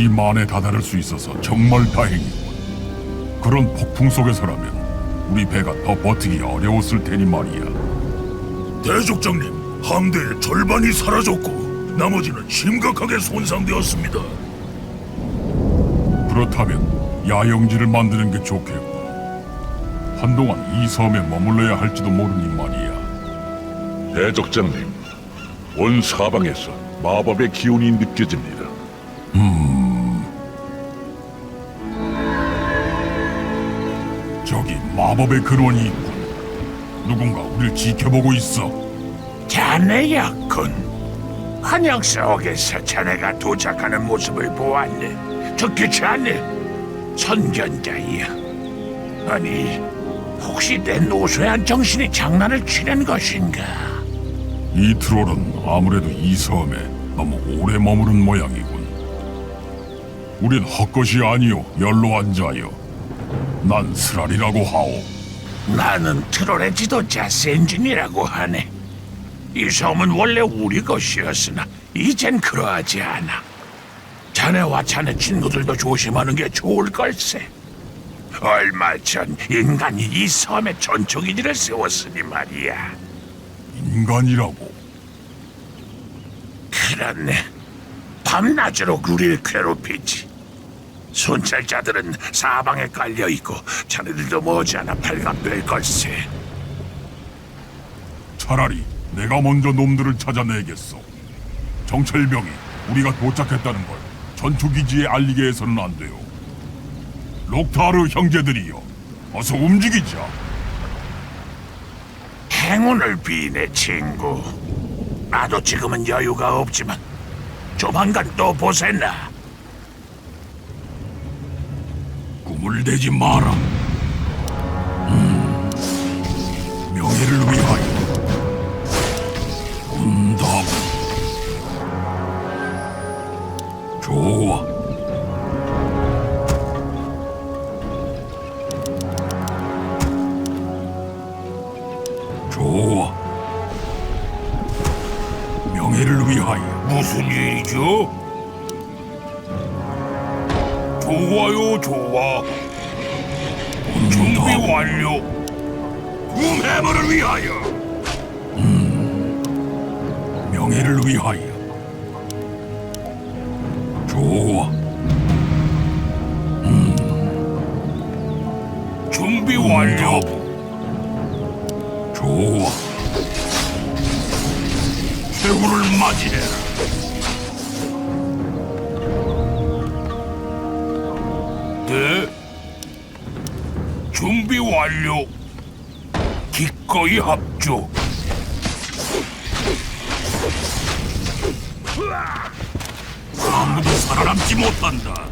이 만에 다다를 수 있어서 정말 다행이군. 그런 폭풍 속에서라면 우리 배가 더 버티기 어려웠을 테니 말이야. 대족장님, 함대의 절반이 사라졌고 나머지는 심각하게 손상되었습니다. 그렇다면 야영지를 만드는 게 좋겠고 한동안 이 섬에 머물러야 할지도 모르니 말이야. 대적장님, 온 사방에서 마법의 기운이 느껴집니다. 저 마법의 근원이 있군. 누군가 우리를 지켜보고 있어. 자네였군. 한양 속에서 자네가 도착하는 모습을 보았네. 좋게 자네 선견자이야. 아니, 혹시 내 노쇠한 정신이 장난을 치는 것인가? 이 트롤은 아무래도 이 섬에 너무 오래 머무른 모양이군. 우린 헛것이 아니요 연로한 자요. 난 스랄이라고 하오. 나는 트롤의 지도자 센진이라고 하네. 이 섬은 원래 우리 것이었으나 이젠 그러하지 않아. 자네와 자네 친구들도 조심하는 게 좋을 걸세. 얼마 전 인간이 이 섬에 전초기지를 세웠으니 말이야. 인간이라고. 그렇네. 밤낮으로 우리를 괴롭히지. 순찰자들은 사방에 깔려 있고 자네들도 머지않아 발각될 걸세. 차라리 내가 먼저 놈들을 찾아내겠어. 정찰병이 우리가 도착했다는 걸 전투기지에 알리게 해서는 안 돼요. 록타르 형제들이여, 어서 움직이자. 행운을 비네 친구. 나도 지금은 여유가 없지만 조만간 또 보세나. 꿈을 대지 마라. 최후를 맞이해라. 네. 준비 완료. 기꺼이 합주. 아무도 살아남지 못한다.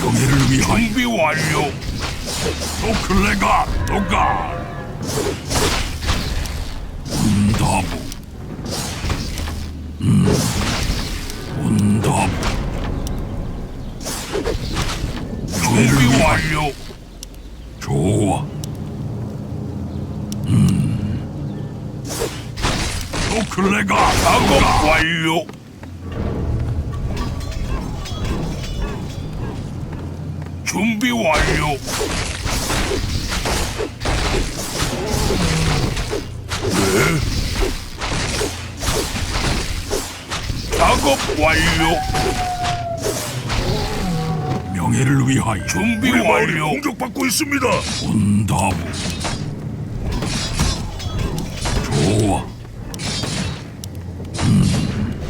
명예를 위하여. 준비 완료. 노클레가 노가. 음. 명예를 준비. 완료. 좋아. 음. 노클레가 작업. 완료. 준비 완료. 네. 작업 완료. 명예를 위하여. 준비 우리 마을이 완료. 공격받고 있습니다. 온다부. 좋아. 음.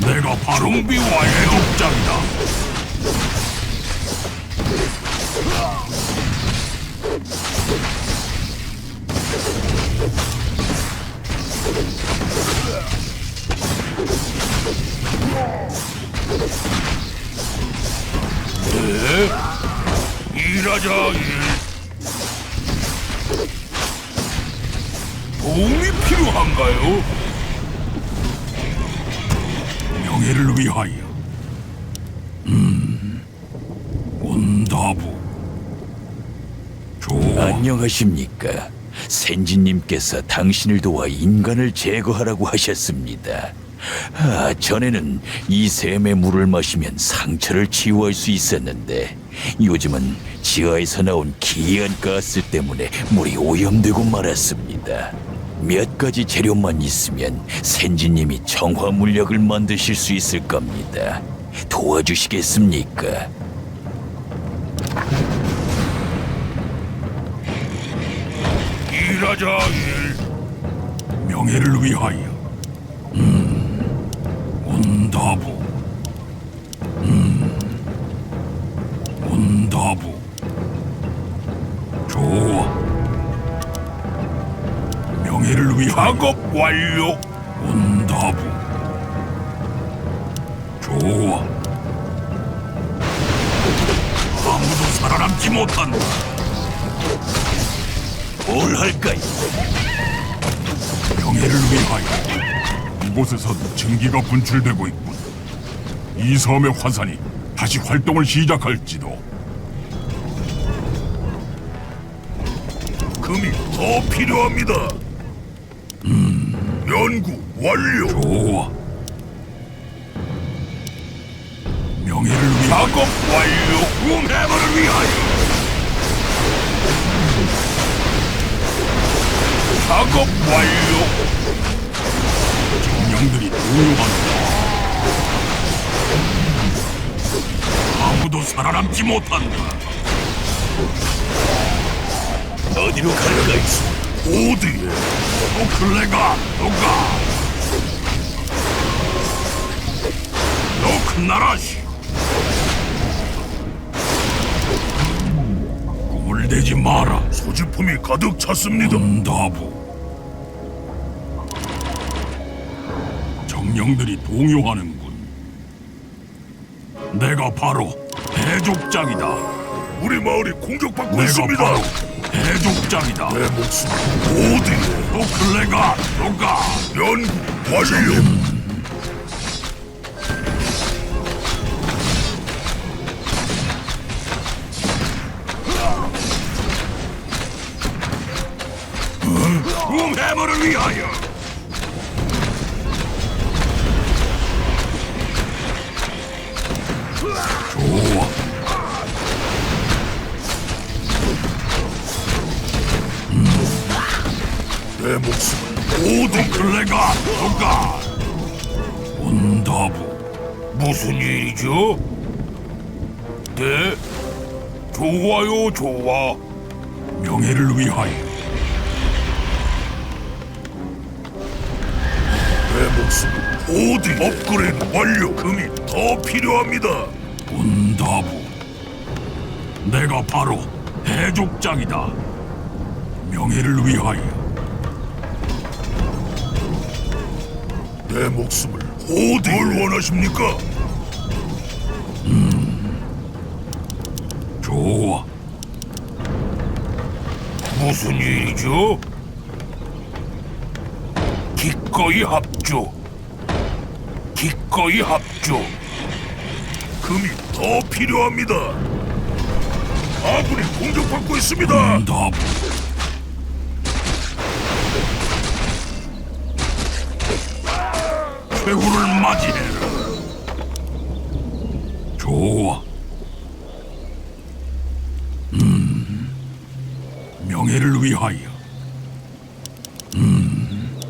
내가 바로 준비 완료. 대독장이다. 일. 도움이 필요한가요? 명예를 위하여. 음. 온다부. 좋아. 안녕하십니까. 센지님께서 당신을 도와 인간을 제거하라고 하셨습니다. 아, 전에는 이 샘의 물을 마시면 상처를 치유할 수 있었는데 요즘은 지하에서 나온 기이한 가스 때문에 물이 오염되고 말았습니다. 몇 가지 재료만 있으면 센지님이 정화 물약을 만드실 수 있을 겁니다. 도와주시겠습니까? 일하자 일. 명예를 위하여. 음, 온다부. 온다부. 좋아. 명예를 위하여. 작업 완료. 온다부. 좋아. 아무도 살아남지 못한다. 뭘 할까요? 명예를 위하여. 이곳에선 증기가 분출되고 있군. 이 섬의 화산이 다시 활동을 시작할지도. 금이 더 필요합니다. 음. 연구 완료. 좋아. 명예를 위하여. 작업 완료. 룸해머를 위하여. 작업 완료. 정령들이 동요한다. 아무도 살아남지 못한다. 어디로 갈까요? 어디에? 노클레가 누가? 노크나라시. 꿈을 대지 마라. 소지품이 가득 찼습니다. 온다부. 정령들이 동요하는군. 내가 바로 해족장이다. 우리 마을이 공격받고 내가 있습니다. 바로 해족장이다. 내 목숨 어디에? 노클레가 누가? 연구 완료. 룸해머를 위하여. 내 목숨 모두 클레가 누가? 온다부. 무슨 일이죠? 네, 좋아요, 좋아. 명예를 위하여. 내 목숨 어디? 업그레이드 완료. 금이 더 필요합니다. 온다부. 내가 바로 해족장이다. 명예를 위하여. 내 목숨을 어디? 뭘 원하십니까? 좋아. 무슨 일이죠? 기꺼이 합주. 기꺼이 합주. 금이 더 필요합니다. 아군이 공격받고 있습니다. 온다 최후를 맞이해라. 좋아. 음. 명예를 위하여. 음.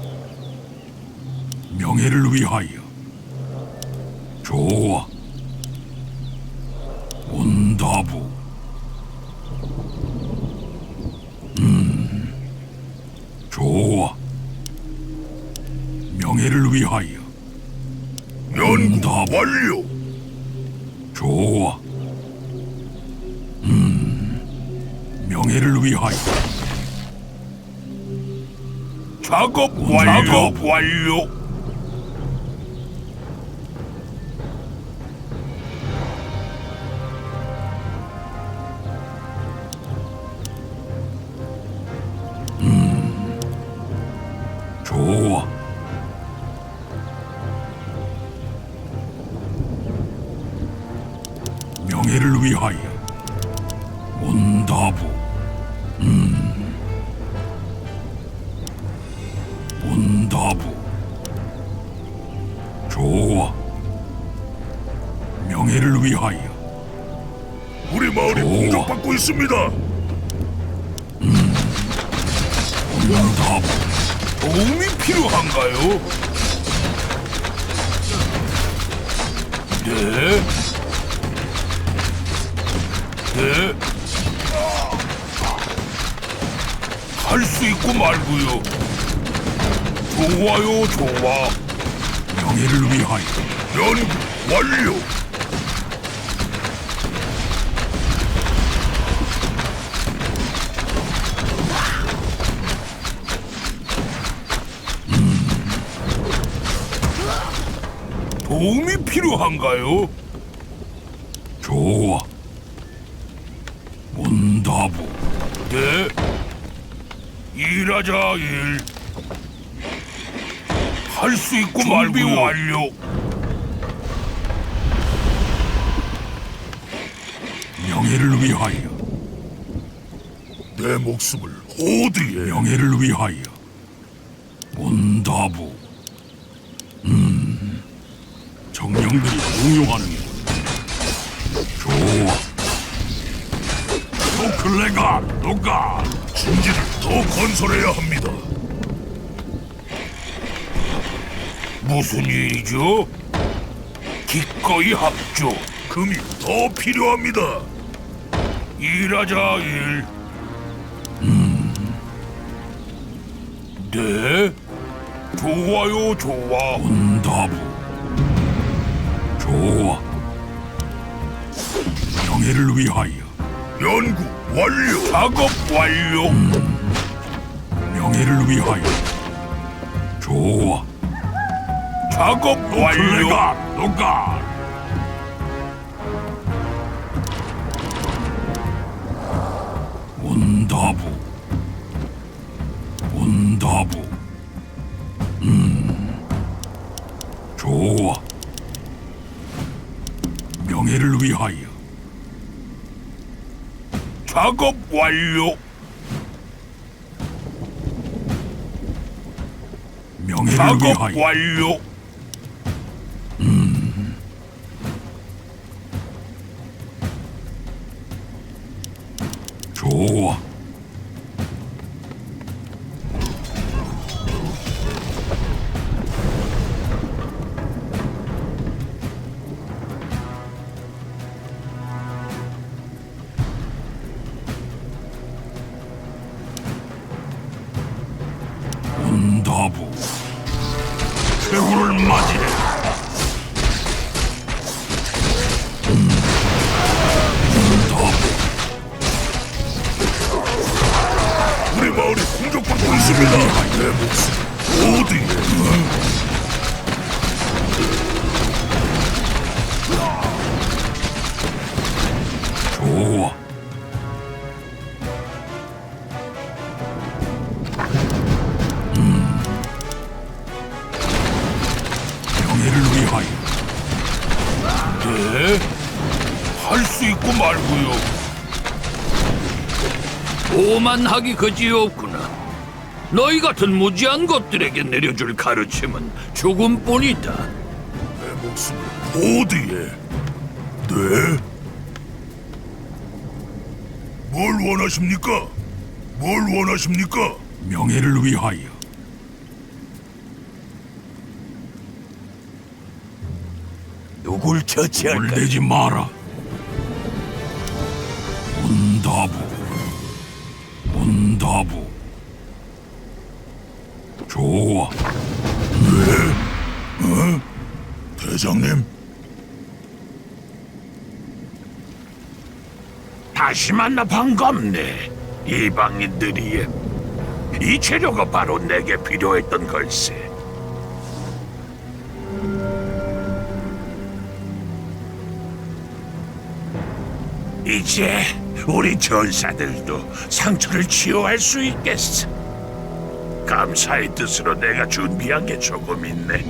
명예를 위하여. 좋아. 온다부. 음. 좋아. 명예를 위하여. 연구 다 완료. 좋아. 음, 명예를 위하여. 작업 완료. 작업 완료. 있습니다. 응답. 도움이 필요한가요? 네. 네. 할 수 있고 말고요. 좋아요, 좋아. 명예를 위하여. 연구 완료. 도움이 필요한가요? 좋아. 문다부. 네. 일하자 일. 할 수 있고 준비 완료. 명예를 위하여. 내 목숨을 호드에 명예를 위하여. 문다부. 음. 정령들이 공용하는군. 좋아. 노클레가 노가. 진지를 더 건설해야 합니다. 무슨 일이죠? 기꺼이 합조. 금이 더 필요합니다. 일하자 일. 음. 네. 좋아요 좋아. 온다부. 좋아. 명예를 위하여. 연구 완료. 작업 완료. 명예를 위하여. 좋아. 작업 완료. 노가. 온다부. 온다부. 완료. 명예를 작업 위하여. 완료. 오만하기 그지없구나. 너희 같은 무지한 것들에게 내려줄 가르침은 죽음뿐이다. 내 목숨을 호드에 네? 뭘 원하십니까? 뭘 원하십니까? 명예를 위하여. 누굴 처치할까? 물대지 마라. 온다부. 온다부. 좋아. 대장님, 다시 만나 반갑네. 이방인들이여. 이 재료가 바로 내게 필요했던 걸세. 이제 우리 전사들도 상처를 치유할 수 있겠어. 감사의 뜻으로 내가 준비한 게 조금 있네.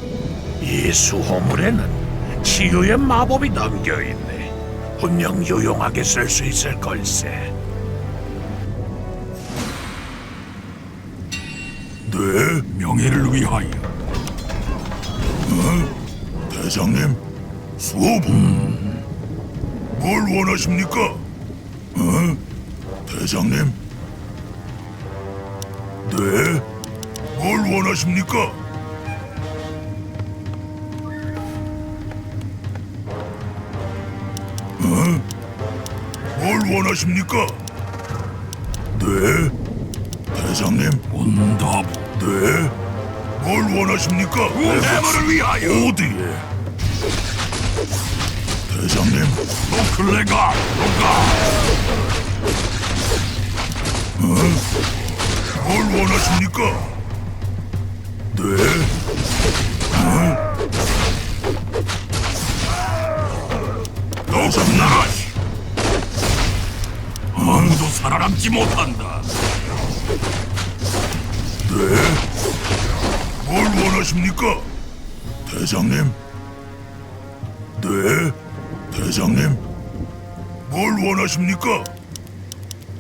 이 수호물에는 치유의 마법이 담겨 있네. 분명 유용하게 쓸 수 있을 걸세. 네? 명예를 위하여. 대장님, 수호부. 뭘 원하십니까? 어? 대장님. 네. 뭘 원하십니까? 어? 뭘 원하십니까? 네. 대장님. 온다부. 네. 뭘 원하십니까? 대물을 위하여 어디에? 대장님. 노클레가 노가. 뭘 원하십니까? 네. 노금 나가시. 아무도 살아남지 못한다. 네. 뭘 원하십니까? 대장님. 네. 대장님. 뭘 원하십니까?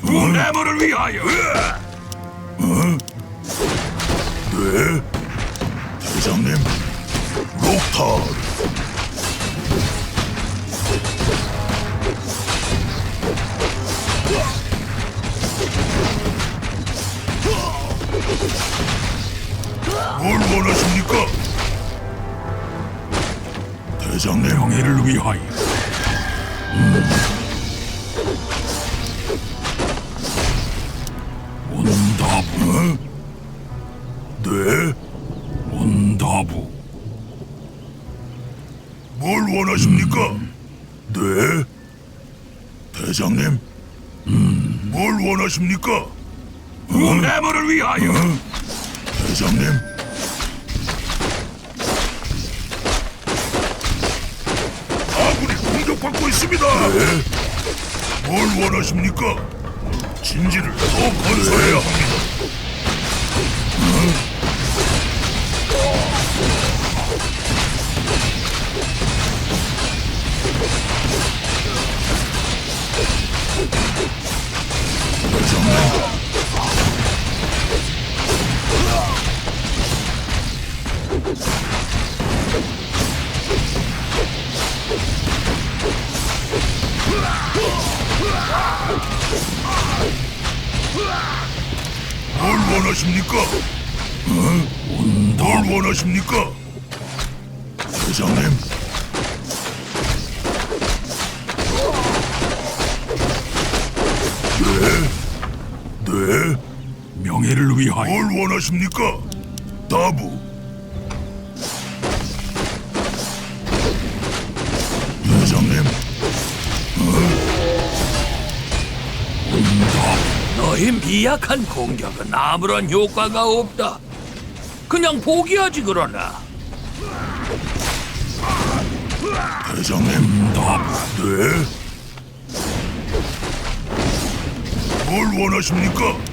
대물을 위하여 네. 대장님. 록탈. 뭘 원하십니까? 대장님. 명예를 위하여. 온다부. 네. 온다부. 뭘 원하십니까? 네. 대장님. 뭘 원하십니까? 대물을 위하여 대장님. 있습니다. 네. 뭘 원하십니까? 진지를 더 건설해야 합니다. 뭘 원하십니까? 다부. 대장님. 너희 미약한 공격은 아무런 효과가 없다. 그냥 포기하지 그러나. 대장님. 네. 뭘 원하십니까?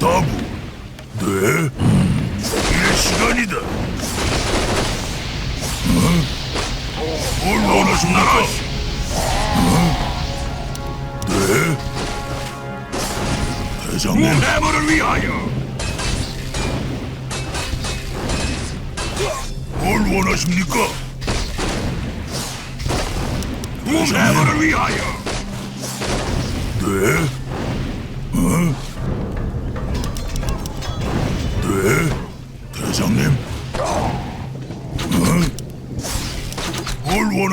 대장님. 다부. 네. 일 시간이다. 어? 뭘 원하십니까? 어? 네. 대장님. 대물을 위하여 뭘 원하십니까? 대물을 위하여 네? 어?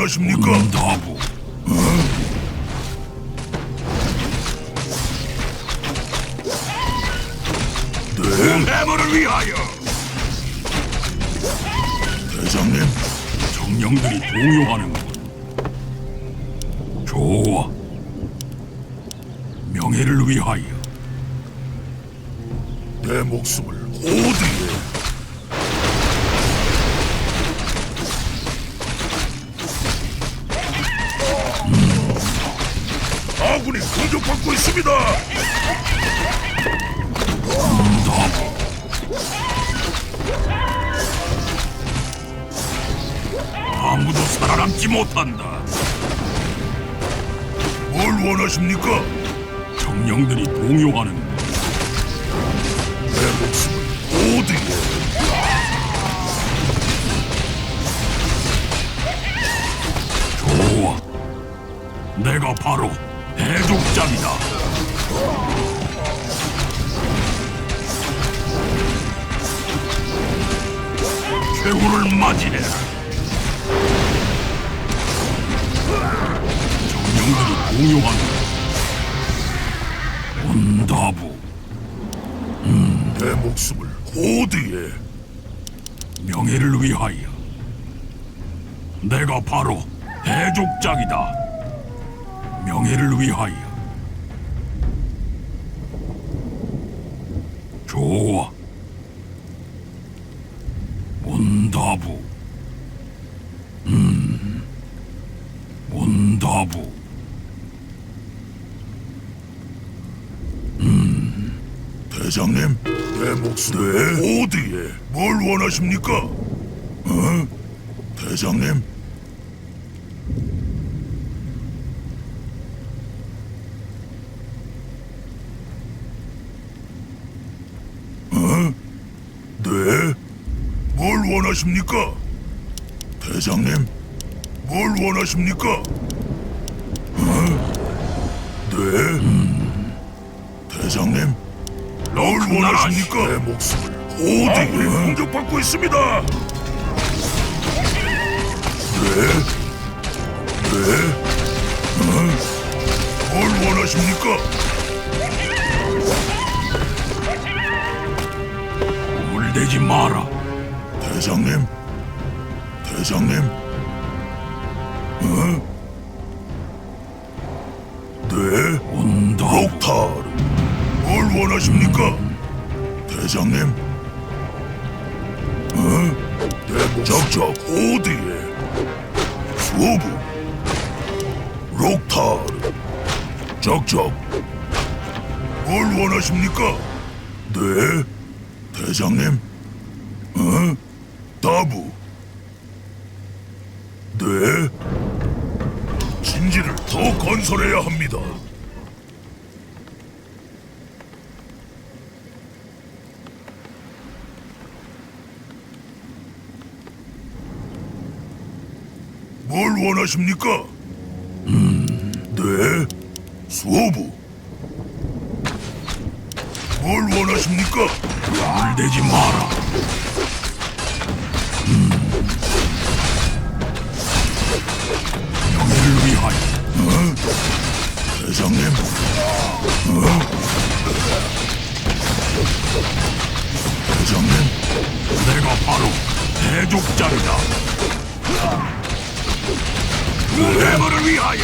뭘 원하십니까? 온다부. 네? 대물을 위하여 대장님? 정령들이 동요하는군. 살아남지 못한다. 뭘 원하십니까? 정령들이 동요하는군. 내 목숨을 어디에? 좋아. 내가 바로 대족장이다. 최후를 맞이해라. 정령들이 공용한다. 온다부 내 목숨을 고드에 명예를 위하여. 내가 바로 대족장이다. 명예를 위하여. 좋아. 온다부. 음. 온다부. 대장님, 내 목숨 네? 어디에 뭘 원하십니까? 어? 대장님, 어? 네? 뭘 원하십니까? 대장님, 뭘 원하십니까? 어? 네? 대장님, 뭘 원하십니까? 내 목숨을 어디에 공격받고 있습니다. 네, 네, 어? 뭘 원하십니까? 물대지 마라. 대장님, 대장님, 어? 네, 원하십니까? 대장님, 어? 내 적적 어디에? 수호부, 록타르, 적적, 뭘 원하십니까? 네, 대장님, 어? 다부, 네, 진지를 더 건설해야 합니다. 뭘 원하십니까? 음, 네, 수호부. 뭘 원하십니까? 물대지 마라. 음. 명예를 위하여. 대장님, 어? 대장님, 내가 바로 대족장이다. 무대물을 위하여.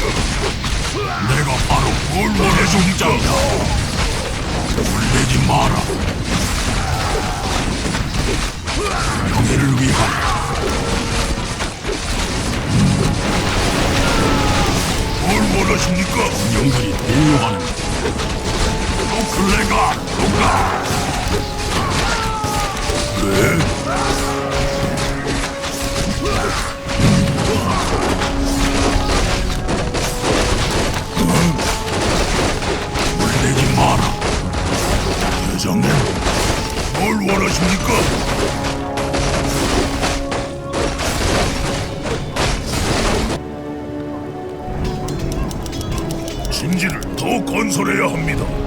내가 바로 뭘 대족장이다. 물대지 마라. 명예를 위하여. 뭘 원하십니까? 영들이 공유하는 노클레가 누가 네, 대장님, 뭘 원하십니까? 진지를 더 건설해야 합니다.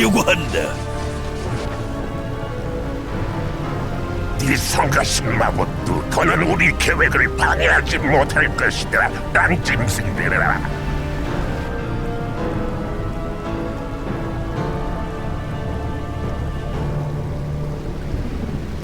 가려고 한다. 이 성가신 마법도 더는 우리 계획을 방해하지 못할 것이다. 땅짐승들아.